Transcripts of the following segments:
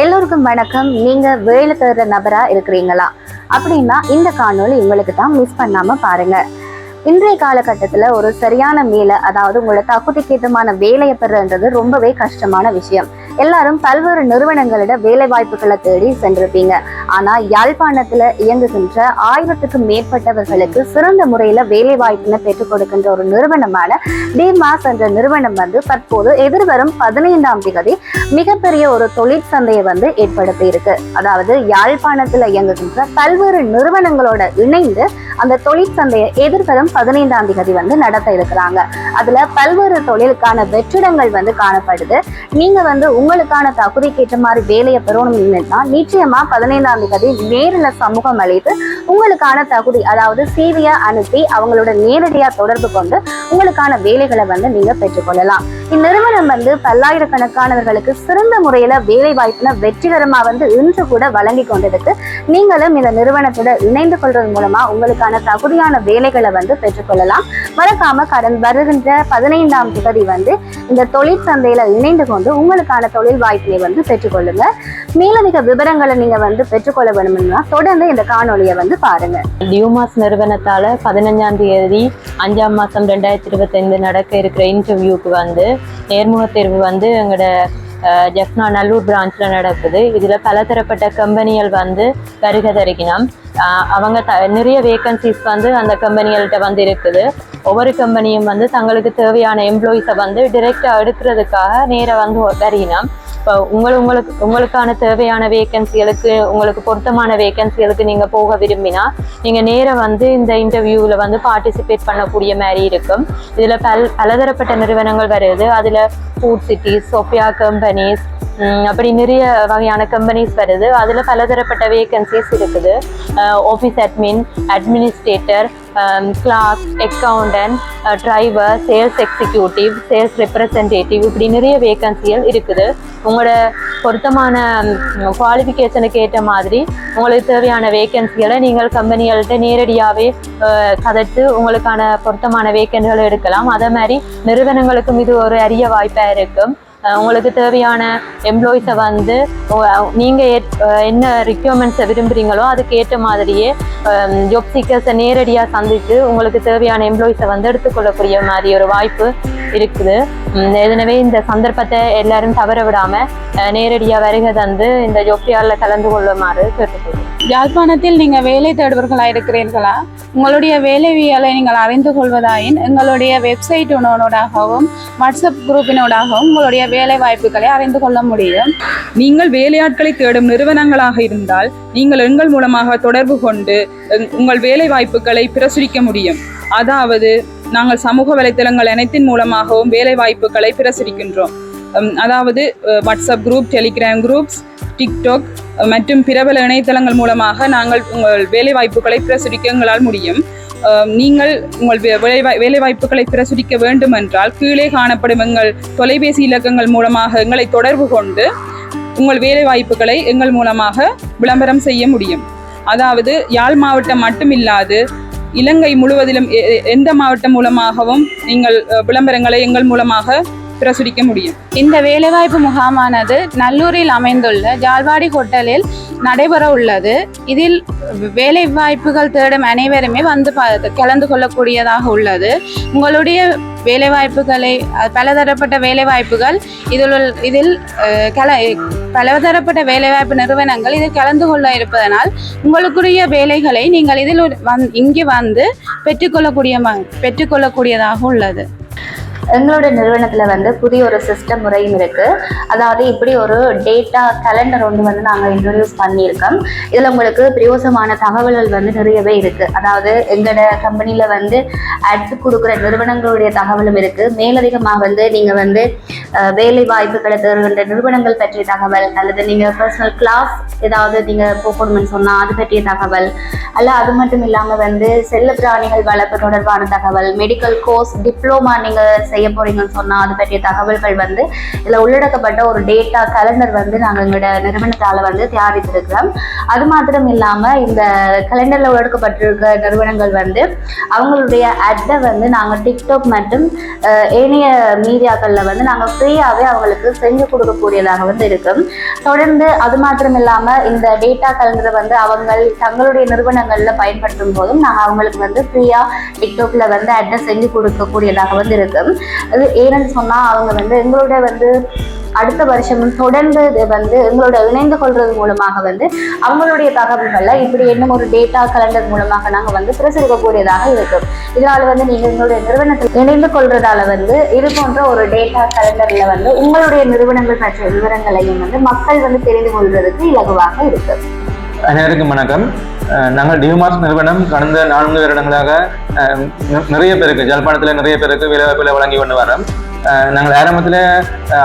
எல்லோருக்கும் வணக்கம். நீங்க வேலை தேடுற நபரா இருக்கிறீங்களா? அப்படின்னா இந்த காணொலி உங்களுக்கு தான் மிஸ் பண்ணாம பாருங்க. இன்றைய காலகட்டத்தில் ஒரு சரியான வேலை அதாவது உங்களோட தகுதிக்கு வேலையை பெறன்றது ரொம்பவே கஷ்டமான விஷயம். எல்லாரும் பல்வேறு நிறுவனங்களிட வேலை வாய்ப்புகளை தேடி சென்றிருப்பீங்க. ஆனா யாழ்ப்பாணத்துல இயங்குகின்ற ஆயிரத்துக்கும் மேற்பட்டவர்களுக்கு சிறந்த முறையில வேலை வாய்ப்பினை பெற்றுக் கொடுக்கின்ற ஒரு நிறுவனமான டிமாஸ் என்ற நிறுவனம் வந்து தற்போது எதிர்வரும் பதினைந்தாம் தேதி மிகப்பெரிய ஒரு தொழிற்சந்தையை வந்து ஏற்படுத்தி இருக்கு அதாவது யாழ்ப்பாணத்துல இயங்குகின்ற பல்வேறு நிறுவனங்களோட இணைந்து அந்த தொழிற்சந்தையை எதிர்வரும் பதினைந்தாம் தேதி வந்து நடத்த இருக்கிறாங்க. அதுல பல்வேறு தொழிலுக்கான வெற்றிடங்கள் வந்து காணப்படுது. நீங்க வந்து உங்களுக்கான தகுதிக்கு ஏற்ற மாதிரி வேலையை பெறணும்னா நிச்சயமா பதினைந்தாம் தேதி நேரில் சமூகம் அளித்து உங்களுக்கான தகுதி அதாவது சிவியை அனுப்பி அவங்களோட நேரடியா தொடர்பு கொண்டு உங்களுக்கான வேலைகளை வந்து நீங்க பெற்றுக்கொள்ளலாம். இந்நிறுவனம் வந்து பல்லாயிரக்கணக்கானவர்களுக்கு சிறந்த முறையில வேலை வாய்ப்புல வெற்றிகரமா வந்து இன்று கூட வழங்கி கொண்டிருக்கு. நீங்களும் இந்த நிறுவனத்தோட இணைந்து கொள்றது மூலமா உங்களுக்கான தகுதியான வேலைகளை வந்து பெற்றுக்கொள்ளலாம். மறக்காம கடன் வருகின்ற பதினைந்தாம் தேதி வந்து இந்த தொழிற்சந்தையில இணைந்து கொண்டு உங்களுக்கான தொழில் வாய்ப்பினை வந்து பெற்றுக்கொள்ளுங்க. மேலதிக விவரங்களை நீங்க வந்து பெற்றுக்கொள்ள வேணும்னா தொடர்ந்து இந்த காணொலியை வந்து பாருங்க. டியூமாஸ் நிறுவனத்தால் பதினஞ்சாம் தேதி அஞ்சாம் மாதம் ரெண்டாயிரத்தி இருபத்தைந்து நடக்க இருக்கிற இன்டர்வியூக்கு வந்து நேர்முக தேர்வு வந்து எங்களோட ஜெஃப்னா நல்லூர் பிரான்ச்சில் நடக்குது. இதில் பலதரப்பட்ட கம்பெனிகள் வந்து வருகை தருகினோம் அவங்க த நிறைய வேக்கன்சிஸ் வந்து அந்த கம்பெனிகள்கிட்ட வந்து இருக்குது. ஒவ்வொரு கம்பெனியும் வந்து தங்களுக்கு தேவையான எம்ப்ளாயிஸை வந்து டிரெக்டாக எடுக்கிறதுக்காக நேராக வந்து வருகினோம் இப்போ உங்கள் உங்களுக்கு உங்களுக்கான தேவையான வேகன்சிகளுக்கு உங்களுக்கு பொருத்தமான வேகன்சிகளுக்கு நீங்கள் போக விரும்பினா நீங்கள் நேராக வந்து இந்த இன்டர்வியூவில் வந்து பார்ட்டிசிபேட் பண்ணக்கூடிய மாதிரி இருக்கும். இதில் பல் பலதரப்பட்ட நிறுவனங்கள் வருது. அதில் ஃபுட் சிட்டிஸ் சோஃபியா கம்பெனிஸ் அப்படி நிறைய வகையான கம்பெனிஸ் வருது. அதில் பலதரப்பட்ட வேகன்சிஸ் இருக்குது. Office admin administrator clerk accountant driver sales executive sales representative இப்படி நிறைய வேகன்சிகள் இருக்குது. உங்களோட பொருத்தமான குவாலிஃபிகேஷனுக்கு ஏற்ற மாதிரி உங்களுக்கு தேவையான வேகன்சிகளை நீங்கள் கம்பெனிகள்கிட்ட நேரடியாகவே uh, கதைத்து உங்களுக்கான பொருத்தமான வேகன்சிகளை எடுக்கலாம். அதே மாதிரி நிறுவனங்களுக்கும் இது ஒரு அரிய வாய்ப்பாக இருக்கும். உங்களுக்கு தேவையான எம்ப்ளாயிஸை வந்து நீங்கள் என்ன ரிக்யூர்மெண்ட்ஸை விரும்புகிறீங்களோ அதுக்கு ஏற்ற மாதிரியே ஜாப் சீக்கர்ஸை நேரடியாக சந்தித்து உங்களுக்கு தேவையான எம்ப்ளாயிஸை வந்து எடுத்துக்கொள்ளக்கூடிய மாதிரி ஒரு வாய்ப்பு இருக்குது. உம் எனவே இந்த சந்தர்ப்பத்தை எல்லாரும் தவற விடாமல் நேரடியாக வருகை தந்து இந்த ஜோப்டியாலில் கலந்து கொள்ளுமாறு கேட்டுக்கொள்கிறேன். யாழ்ப்பாணத்தில் நீங்கள் வேலை தேடுபவர்களாக இருக்கிறீர்களா உங்களுடைய வேலைவியலை நீங்கள் அறிந்து கொள்வதாயின் எங்களுடைய வெப்சைட் உணவனோடாகவும் வாட்ஸ்அப் குரூப்பினோடாகவும் உங்களுடைய வேலை வாய்ப்புகளை அறிந்து கொள்ள முடியும். நீங்கள் வேலையாட்களை தேடும் நிறுவனங்களாக இருந்தால் நீங்கள் எங்கள் மூலமாக தொடர்பு கொண்டு உங்கள் வேலை வாய்ப்புகளை பிரசுரிக்க முடியும். அதாவது நாங்கள் சமூக வலைத்தளங்கள் அனைத்தின் மூலமாகவும் வேலை வாய்ப்புகளை பிரசுரிக்கின்றோம். அதாவது WhatsApp group Telegram groups TikTok மற்றும் பிரபல இணையதளங்கள் மூலமாக நாங்கள் உங்கள் வேலைவாய்ப்புகளை பிரசுரிக்க எங்களால் முடியும். நீங்கள் உங்கள் வே- பிரசுரிக்க வேண்டும் என்றால் கீழே காணப்படும் எங்கள் தொலைபேசி இலக்கங்கள் மூலமாக எங்களை தொடர்பு கொண்டு உங்கள் வேலைவாய்ப்புகளை எங்கள் மூலமாக விளம்பரம் செய்ய முடியும். அதாவது யாழ் மாவட்டம் மட்டுமில்லாது இலங்கை முழுவதிலும் எ- எந்த மாவட்டம் மூலமாகவும் நீங்கள் விளம்பரங்களை எங்கள் மூலமாக பிரசுரிக்க முடியும் இந்த வேலைவாய்ப்பு முகாமானது நல்லூரில் அமைந்துள்ள ஜால்வாடி ஹோட்டலில் நடைபெற உள்ளது. இதில் வேலை வாய்ப்புகள் தேடும் அனைவருமே வந்து கலந்து கொள்ளக்கூடியதாக உள்ளது. உங்களுடைய வேலைவாய்ப்புகளை பலதரப்பட்ட வேலைவாய்ப்புகள் இதில் உள்- இதில் கல பலதரப்பட்ட வேலைவாய்ப்பு நிறுவனங்கள் இதில் கலந்து கொள்ள இருப்பதனால் உங்களுக்குரிய வேலைகளை நீங்கள் இதில் வந் இங்கே வந்து பெற்றுக்கொள்ளக்கூடிய ம- பெற்றுக்கொள்ளக்கூடியதாக உள்ளது. எங்களோட நிறுவனத்தில் வந்து புதிய ஒரு சிஸ்டம் முறையும் இருக்குது அதாவது இப்படி ஒரு டேட்டா கேலண்டர் ஒன்று வந்து நாங்கள் இன்ட்ரடியூஸ் பண்ணியிருக்கோம். இதில் உங்களுக்கு பிரயோசமான தகவல்கள் வந்து நிறையவே இருக்குது அதாவது எங்களோட கம்பெனியில் வந்து அட்ஸ் கொடுக்குற நிறுவனங்களுடைய தகவலும் இருக்குது மேலதிகமாக வந்து நீங்கள் வந்து வேலை வாய்ப்புகளை தருகின்ற நிறுவனங்கள் பற்றிய தகவல் அல்லது நீங்கள் பர்சனல் கிளாஸ் ஏதாவது நீங்கள் போகணும்னு சொன்னால் அது பற்றிய தகவல் அல்ல அது மட்டும் இல்லாமல் வந்து செல்ல பிராணிகள் வளர்ப்பு தொடர்பான தகவல் மெடிக்கல் கோர்ஸ் டிப்ளமா நீங்கள் செய்ய செய்ய போறீங்கன்னு சொன்னா அது பற்றிய தகவல்கள் வந்து இதுல உள்ளடக்கப்பட்ட ஒரு டேட்டா கலண்டர் வந்து நாங்கள் எங்களோட நிறுவனத்தால வந்து தயாரித்திருக்கிறோம். அது மாத்திரம் இல்லாம இந்த கலண்டர்ல உள்ளடக்கப்பட்டிருக்க நிறுவனங்கள் வந்து அவங்களுடைய அட்டை வந்து நாங்கள் டிக்டாக் மற்றும் ஏனைய மீடியாக்கள்ல வந்து நாங்கள் ஃப்ரீயாவே அவங்களுக்கு செஞ்சு கொடுக்கக்கூடியதாக வந்து இருக்கும். தொடர்ந்து அது மாத்திரம் இல்லாம இந்த டேட்டா கலண்டரை வந்து அவங்க தங்களுடைய நிறுவனங்கள்ல பயன்படுத்தும் போதும் நாங்கள் அவங்களுக்கு வந்து ஃப்ரீயா டிக்டாக்ல வந்து அட்ரஸ் செஞ்சு கொடுக்கக்கூடியதாக வந்து இருக்கும். அது ஏன்னு சொன்னால் அவங்க வந்து எங்களோட வந்து அடுத்த வருஷம் தொடர்ந்து வந்து எங்களோட இணைந்து கொள்வது மூலமாக வந்து அவங்களுடைய தகவல்களை இப்படி இன்னும் ஒரு டேட்டா கலண்டர் மூலமாக நாங்கள் வந்து பிரசுரிக்கக்கூடியதாக இருக்கும். இதனால் வந்து நீங்கள் எங்களுடைய நிறுவனத்தில் இணைந்து கொள்றதால வந்து இது போன்ற ஒரு டேட்டா கலண்டரில் வந்து உங்களுடைய நிறுவனங்கள் பற்றிய விவரங்களையும் வந்து மக்கள் வந்து தெரிந்து கொள்வதற்கு இலகுவாக இருக்குது அனைவருக்கும் வணக்கம். நாங்கள் டியூமாஸ் நிறுவனம் கடந்த நான்கு வருடங்களாக நிறைய பேருக்கு ஜல்பானத்தில் நிறைய பேருக்கு வேலைவாய்ப்புகளை வழங்கி கொண்டு வரோம். நாங்கள் ஆரம்பத்தில்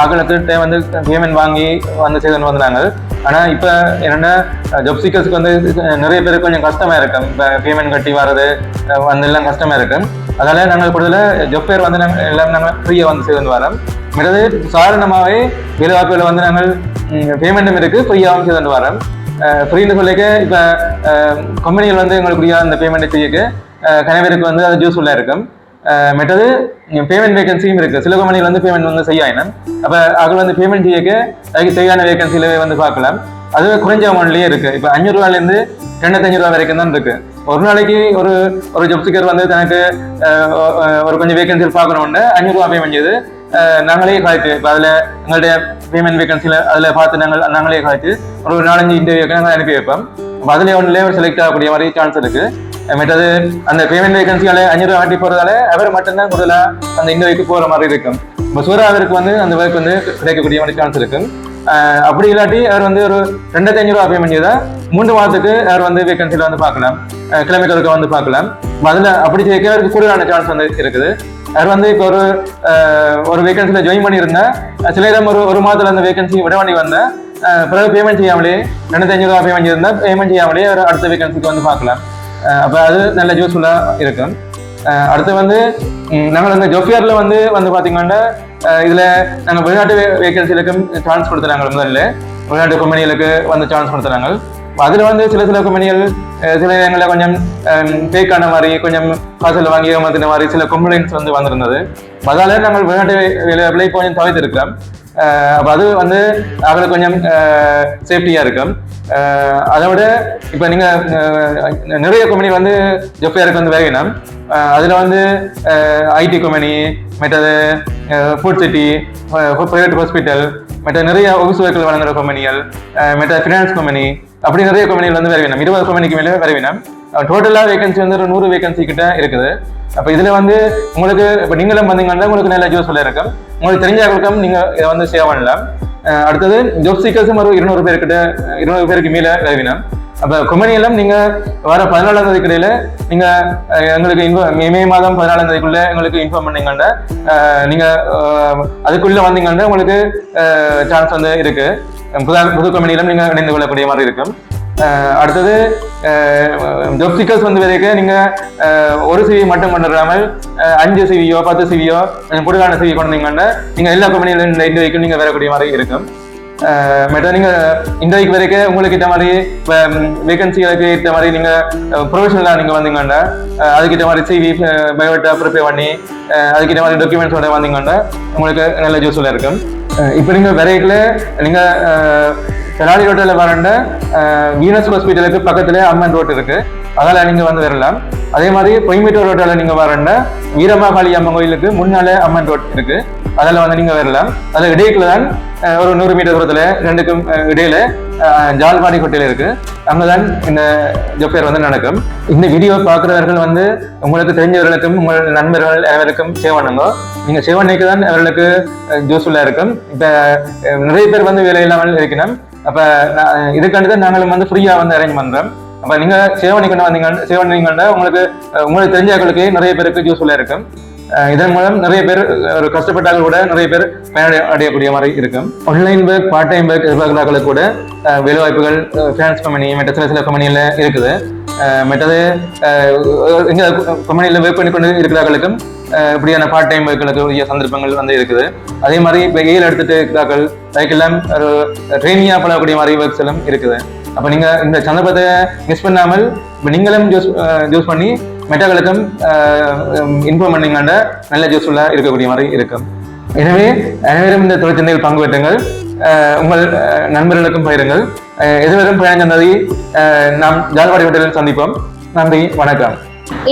ஆக்களுக்கிட்ட வந்து பேமெண்ட் வாங்கி வந்து செய்து கொண்டு வந்தாங்க. ஆனால் இப்போ என்னென்னா ஜப் சீக்கர்ஸுக்கு வந்து நிறைய பேருக்கு கொஞ்சம் கஷ்டமாக இருக்கும். இப்போ பேமெண்ட் கட்டி வர்றது வந்து எல்லாம் கஷ்டமாக இருக்கும். அதனால் நாங்கள் கூடுதலாக ஜப் பேர் வந்து நாங்கள் எல்லாம் நாங்கள் ஃப்ரீயாக வந்து செய்து கொண்டு வரோம். மற்றது சாதாரணமாகவே வேலைவாய்ப்புகளை வந்து நாங்கள் பேமெண்ட்டும் இருக்குது ஃப்ரீயாகவும் செய்து கொண்டு வரோம். ஃப்ரீன்னு சொல்லிக்க இப்போ கம்பெனிகள் வந்து எங்களுக்குரிய அந்த பேமெண்ட் செய்யக்கு கணவருக்கு வந்து அது யூஸ்ஃபுல்லாக இருக்கும். மற்றது பேமெண்ட் வேகன்சியும் இருக்குது சில கம்பெனிகள் வந்து பேமெண்ட் வந்து செய்யணும் அப்போ அதில் வந்து பேமெண்ட் செய்யக்க அதுக்கு தேவையான வேகன்சியில் வந்து பார்க்கலாம். அதுவே குறைஞ்ச அமௌண்ட்லேயே இருக்குது இப்போ அஞ்சூறுவாலேருந்து ரெண்டாயிரத்தஞ்சு ரூபா வரைக்கும் தான் இருக்குது ஒரு நாளைக்கு ஒரு ஒரு ஜப் சீக்கர் வந்து தனக்கு ஒரு கொஞ்சம் வேகன்சியில் பார்க்கணுன்னு அஞ்சூறுவா பேமெண்ட் செய்யுது நாங்களே காய்த்து இப்போ அதில் எங்களுடைய பேமெண்ட் வேகன்சியில் அதில் பார்த்து நாங்கள் நாங்களே காய்த்து ஒரு நாலஞ்சு இன்டர்வியூக்கு நாங்கள் அனுப்பி வைப்போம் அப்போ அதில் ஒன்றுலேயே செலக்ட் ஆகக்கூடிய மாதிரி சான்ஸ் இருக்குது மற்றது அந்த பேமெண்ட் வேகன்சியால அஞ்சு ஆட்டி போகிறதால அவர் மட்டும்தான் கூடுதலாக அந்த இன்டர்வியூக்கு போகிற மாதிரி இருக்கும் இப்போ சூரா அவருக்கு வந்து அந்த ஒர்க் வந்து கிடைக்கக்கூடிய மாதிரி சான்ஸ் இருக்கும் அப்படி இல்லாட்டி அவர் வந்து ஒரு ரெண்டாயிரத்தி அஞ்சு ரூபா பேமெண்ட் செய்தால் மூன்று மாதத்துக்கு அவர் வந்து வேகன்சியில் வந்து பார்க்கலாம் கிலோமீட்டருக்கு வந்து பார்க்கலாம் அதில் அப்படி சேர்க்க அவருக்கு கூடுதலான சான்ஸ் வந்து இருக்குது அவர் வந்து இப்போ ஒரு ஒரு வேகன்சியில் ஜாயின் பண்ணியிருந்தேன் சில ஒரு ஒரு மாதத்தில் அந்த வேகன்சி விட வேண்டி வந்தேன் பிறகு பேமெண்ட் செய்யாமலே ரெண்டாயிரத்தி அஞ்சு ரூபா பேமெண்ட் இருந்தால் பேமெண்ட் செய்யாமலே அவர் அடுத்த வேகன்சிக்கு வந்து பார்க்கலாம். அப்போ அது நல்ல யூஸ்ஃபுல்லாக இருக்கும். அடுத்து வந்து நாங்கள் அந்த ஜோஃபியரில் வந்து வந்து பார்த்தீங்கன்னா இதில் நாங்கள் வெளிநாட்டு வேகன்சிகளுக்கும் சான்ஸ் கொடுத்துறாங்க முதல்ல. வெளிநாட்டு கம்பெனிகளுக்கு வந்து சான்ஸ் கொடுத்துறாங்க அதில் வந்து சில சில கம்பெனிகள் சில இடங்களில் கொஞ்சம் பேக்கான மாதிரி கொஞ்சம் காசில் வாங்கி ஏமாத்தின மாதிரி சில கம்ப்ளைண்ட்ஸ் வந்து வந்திருந்தது. அதால நாங்கள் வெளிநாட்டு வேலைவாய்ப்புகளை கொஞ்சம் தவிர்த்திருக்கோம் அப்போ அது வந்து அவங்களுக்கு கொஞ்சம் சேஃப்டியாக இருக்கும். அதை விட இப்போ நீங்கள் நிறைய கம்பெனி வந்து ஜொஃபியாருக்கு வந்து வேகணும் அதில் வந்து ஐடி கம்பெனி மற்றது ஃபுட் சிட்டி ப்ரைவேட் ஹாஸ்பிட்டல் மற்ற நிறைய ஒகுசுவைகள் வைக்கல் வழங்குற கம்பெனிகள் மற்ற ஃபினான்ஸ் கம்பெனி அப்படி நிறைய கம்பெனிகள் வந்து வரவேணும் இருபது கம்பெனிக்கு மேலே வரவேணும் டோட்டலாக வேகன்சி வந்து ஒரு நூறு வேகன்சி கிட்ட இருக்குது. அப்போ இதில் வந்து உங்களுக்கு இப்போ நீங்களும் வந்தீங்கன்னா உங்களுக்கு நல்ல ஜோஸ் இருக்கும் உங்களுக்கு தெரிஞ்சவர்களுக்கும் நீங்கள் இதை வந்து சேவ் பண்ணலாம். அடுத்தது ஜோப் சீக்கர்ஸும் ஒரு இருநூறு பேர்கிட்ட இருநூறு பேருக்கு மேலே வரவேணும் அப்போ குமரியெல்லாம் நீங்கள் வர பதினாலாம் தேதி கிடையில நீங்கள் எங்களுக்கு இன்ஃபார்ம் மே மாதம் பதினாலாம் தேதிக்குள்ளே எங்களுக்கு இன்ஃபார்ம் பண்ணீங்கன்னா நீங்கள் நீங்க அதுக்குள்ள வந்தீங்கன்னா உங்களுக்கு சான்ஸ் வந்து இருக்கு. புது புது கம்பெனியிலும் நீங்க இணைந்து கொள்ளக்கூடிய மாதிரி இருக்கும். அடுத்தது ஜாப் வந்து வரைக்கும் நீங்க ஒரு சிவி மட்டும் கொண்டு வராமல் அஞ்சு சிவியோ பத்து சிவியோ கூடுதலான சிவி கொண்டு வந்தீங்கன்னா நீங்க எல்லா கம்பெனியிலும் இந்த வரைக்கும் நீங்க வரக்கூடிய மாதிரி இருக்கும். மெட்டா நீங்கள் இன்றைக்கு வரைக்கும் உங்களுக்கு ஏற்ற மாதிரி வேகன்சிகளுக்கு ஏற்ற மாதிரி நீங்கள் ப்ரொஃபஷனலாக நீங்கள் வந்தீங்கன்னா அதுக்கேற்ற மாதிரி சிவி பயோட்டா ப்ரிப்பேர் பண்ணி அதுக்கேற்ற மாதிரி டாக்குமெண்ட்ஸோட வந்தீங்கன்னா உங்களுக்கு நல்ல யூஸ்ஃபுல்லாக இருக்கும். இப்போ நீங்கள் வரைக்கில் நீங்கள் தெனாலி ரோட்டில் வரண்ட வீனஸ் ஹாஸ்பிட்டலுக்கு பக்கத்துலேயே அம்மன் ரோட் இருக்கு. அதால நீங்க வந்து வரலாம். அதே மாதிரி பொய்மீட்டர் ரோட்டில் நீங்க வரண்ட வீரமாகாளி அம்மன் கோயிலுக்கு முன்னாலே அம்மன் ரோட் இருக்கு. அதில் வந்து நீங்க வரலாம். அதில் இடையில தான் ஒரு நூறு மீட்டர் தூரத்தில் ரெண்டுக்கும் இடையில ஜால்பாடி ஹோட்டல் இருக்கு. அங்கதான் இந்த ஜொப்பேர் வந்து நடக்கும். இந்த வீடியோ பார்க்குறவர்கள் வந்து உங்களுக்கு தெரிஞ்சவர்களுக்கும் உங்கள் நண்பர்கள் அனைவருக்கும் சேவ் பண்ணுங்க நீங்க சேவ் தான் அவர்களுக்கு ஜூஸ்ஃபுல்லாக இருக்கும். இப்போ நிறைய பேர் வந்து வேலை இல்லாமல் இருக்கணும் அப்போ இதுக்காண்டி தான் நாங்களும் வந்து ஃப்ரீயாக வந்து அரேஞ்ச் பண்றோம். அப்போ நீங்க சேவ் பண்ணிக்கணும் வந்தீங்க சேவ் பண்ணீங்கன்னா உங்களுக்கு உங்களுக்கு தெரிஞ்சவர்களுக்கு நிறைய பேருக்கு யூஸ்ஃபுல்லாக இருக்கும். இதன் மூலம் நிறைய பேர் ஒரு கஷ்டப்பட்டாலும் கூட நிறைய பேர் பயனடைய அடையக்கூடிய மாதிரி இருக்கும். Online work part time work எதிர்பார்க்கிறார்களுக்கு கூட வேலைவாய்ப்புகள் ஃபினான்ஸ் கம்பெனி மற்ற சில சில கம்பெனியில் இருக்குது. மற்றது அஹ் இங்க கம்பெனியில் ஒர்க் பண்ணி கொண்டு இருக்கிறார்களுக்கும் இப்படியான பார்ட் டைம் ஒர்க்குகளுக்கு உரிய சந்தர்ப்பங்கள் வந்து இருக்குது. அதே மாதிரி இப்போ ஏல் எடுத்துட்டு இருக்கிறார்கள் அதுக்கெல்லாம் ஒரு ட்ரைனிங்காக பண்ணக்கூடிய மாதிரி ஒர்க்ஸ் எல்லாம் இருக்குது. அப்போ நீங்கள் இந்த சந்தர்ப்பத்தை மிஸ் பண்ணாமல் இப்போ நீங்களும் ஜூஸ் ஜூஸ் பண்ணி மெட்டாக்களுக்கும் இன்ஃபார்ம் பண்ணீங்கன்னா நல்ல ஜூஸ்ஃபுல்லாக இருக்கக்கூடிய மாதிரி இருக்கும். எனவே அனைவரும் இந்த தொழிற்சந்தையில் பங்கு பெற்றுங்கள். உங்கள் நண்பர்களுக்கும் பகிருங்கள். எதுவரும் நாம் ஜால்வாடி ஹோட்டலில் சந்திப்போம். நன்றி வணக்கம்.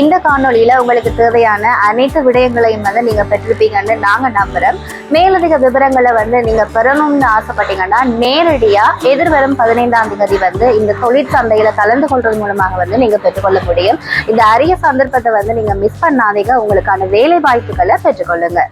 இந்த காணொலியில உங்களுக்கு தேவையான அனைத்து விடயங்களையும் வந்து நீங்க பெற்றிருப்பீங்கன்னு நாங்க நம்புறோம். மேலதிக விவரங்களை வந்து நீங்க பெறணும்னு ஆசைப்பட்டீங்கன்னா நேரடியா எதிர்வரும் பதினைந்தாம் தேதி வந்து இந்த தொழிற்சந்தையில கலந்து கொள்றது மூலமாக வந்து நீங்க பெற்றுக்கொள்ள முடியும். இந்த அரிய சந்தர்ப்பத்தை வந்து நீங்க மிஸ் பண்ணாதீங்க. உங்களுக்கான வேலை வாய்ப்புகளை பெற்றுக்கொள்ளுங்க.